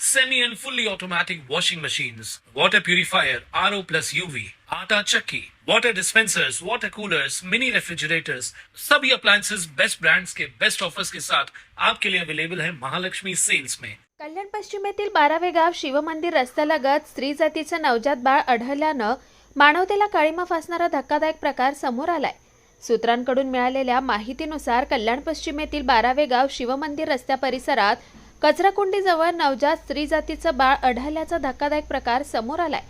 semi and fully automatic washing machines, water purifier, RO plus UV, आटा चक्की, water dispensers, water coolers, mini refrigerators, सभी appliances. Best brands के best offers के साथ आपके लिए अवेलेबल है महालक्ष्मी सेल्स में कल्याण पश्चिमेतील बारावे गाव शिवमंदिर रस्त्यालगत स्त्री जातीचं नवजात बाळ आढळल्यानं मानवतेला काळीमा फासणारा धक्कादायक प्रकार समोर आलाय. सूत्रांकडून मिळालेल्या माहितीनुसार कल्याण पश्चिमेतील बारावे गाव शिवमंदिर रस्त्या परिसरात कचराकुंडीजवळ नवजात स्त्री जातीचं बाळ अढळल्याचा धक्कादायक प्रकार समोर आलाय.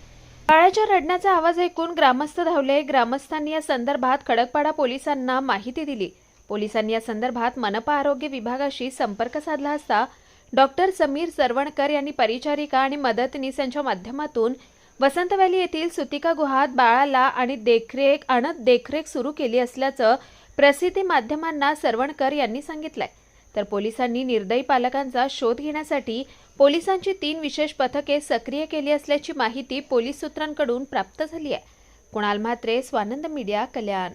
बाळाच्या रडण्याचा आवाज ऐकून ग्रामस्थ धावले. ग्रामस्थांनी या संदर्भात खडकपाडा पोलिसांना माहिती दिली. पोलिसांनी या संदर्भात मनपा आरोग्य विभागाशी संपर्क साधला असता डॉक्टर समीर सरवणकर यांनी परिचारिका आणि मदतनीस यांच्या माध्यमातून वसंत व्हॅली येथील सुतिका गुहात बाळाला आणि देखरेख आणत देखरेख सुरू केली असल्याचं प्रसिद्धी माध्यमांना सरवणकर यांनी सांगितलंय. तर पोलिसांनी निर्दयी पालकांचा शोध घेण्यासाठी पोलिसांची तीन विशेष पथके सक्रिय केली असल्याची माहिती पोलीस सूत्रांकडून प्राप्त झाली आहे. कुणाल म्हात्रे स्वानंद मीडिया कल्याण.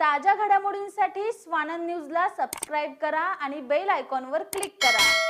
ताज्या घडामोडींसाठी स्वानंद न्यूजला सबस्क्राईब करा आणि बेल आयकॉनवर क्लिक करा.